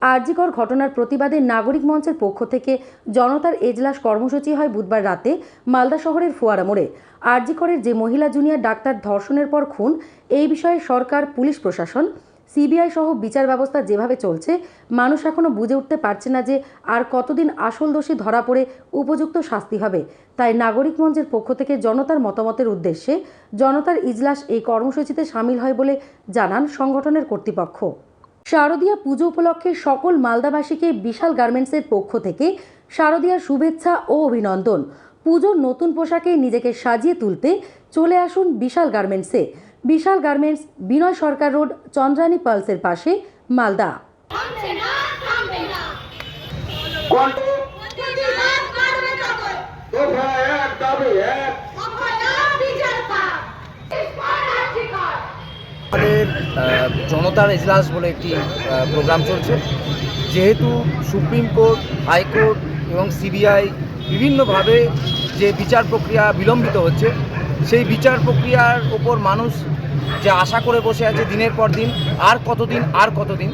আরজিকর ঘটনার প্রতিবাদে নাগরিক মঞ্চের পক্ষ থেকে জনতার এজলাস কর্মসূচি হয় বুধবার রাতে মালদা শহরের ফোয়ারা মোড়ে। আরজিকরের যে মহিলা জুনিয়র ডাক্তার ধর্ষণের পর খুন, এই বিষয়ে সরকার, পুলিশ, প্রশাসন, সিবিআই সহ বিচার ব্যবস্থা যেভাবে চলছে, মানুষ এখনও বুঝে উঠতে পারছে না যে আর কতদিন আসল দোষী ধরা পড়ে উপযুক্ত শাস্তি হবে। তাই নাগরিক মঞ্চের পক্ষ থেকে জনতার মতামতের উদ্দেশ্যে জনতার ইজলাস এই কর্মসূচিতে সামিল হয় বলে জানান সংগঠনের কর্তৃপক্ষ। শারদীয়া পুজো উপলক্ষে সকল মালদাবাসীকে বিশাল গার্মেন্টসের পক্ষ থেকে শারদীয়ার শুভেচ্ছা ও অভিনন্দন। পুজোর নতুন পোশাকে নিজেকে সাজিয়ে তুলতে চলে আসুন বিশাল গার্মেন্টসে। বিশাল গার্মেন্টস বিনয় সরকার রোড চন্দ্রানী পালসের পাশে মালদা। আমাদের জনতার এজলাস বলে একটি প্রোগ্রাম চলছে। যেহেতু সুপ্রিম কোর্ট হাইকোর্ট এবং সিবিআই বিভিন্নভাবে যে বিচার প্রক্রিয়া বিলম্বিত হচ্ছে, সেই বিচার প্রক্রিয়ার ওপর মানুষ যে আশা করে বসে আছে দিনের পর দিন, আর কতদিন আর কতদিন,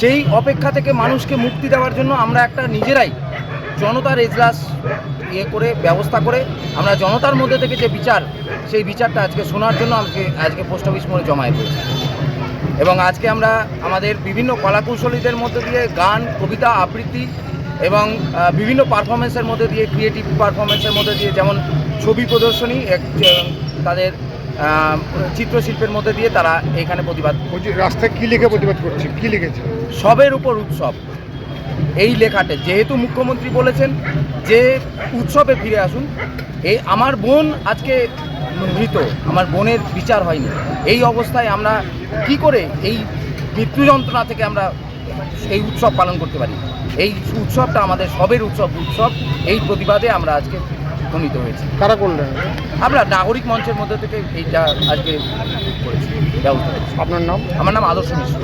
সেই অপেক্ষা থেকে মানুষকে মুক্তি দেওয়ার জন্য আমরা একটা নিজেরাই জনতার এজলাস ইয়ে করে ব্যবস্থা করে আমরা জনতার মধ্যে থেকে যে বিচার সেই বিচারটা আজকে শোনার জন্য আমাকে আজকে পোস্ট অফিস মোড়ে জমায়েত হয়েছে। এবং আজকে আমরা আমাদের বিভিন্ন কলাকুশলীদের মধ্যে দিয়ে গান কবিতা আবৃত্তি এবং বিভিন্ন পারফরমেন্সের মধ্যে দিয়ে ক্রিয়েটিভ পারফরমেন্সের মধ্যে দিয়ে যেমন ছবি প্রদর্শনী এক তাদের চিত্রশিল্পের মধ্যে দিয়ে তারা এখানে প্রতিবাদ রাস্তায় কী লিখে প্রতিবাদ করছে? কী লিখেছে? সবের উপর উৎসব। এই লেখাতে যেহেতু মুখ্যমন্ত্রী বলেছেন যে উৎসবে ফিরে আসুন এই আমার বোন আজকে মৃত আমার বোনের বিচার হয়নি। এই অবস্থায় আমরা কি করে এই মৃত্যু যন্ত্রণা থেকে আমরা এই উৎসব পালন করতে পারি? এই উৎসবটা আমাদের সবের উৎসব উৎসব এই প্রতিবাদে আমরা আজকে উপনীত হয়েছি। কারা করলেন? আমরা নাগরিক মঞ্চের মধ্যে থেকে এইটা আজকে করেছি ব্যবস্থা আপনার নাম? আমার নাম আদর্শ মিশ্র।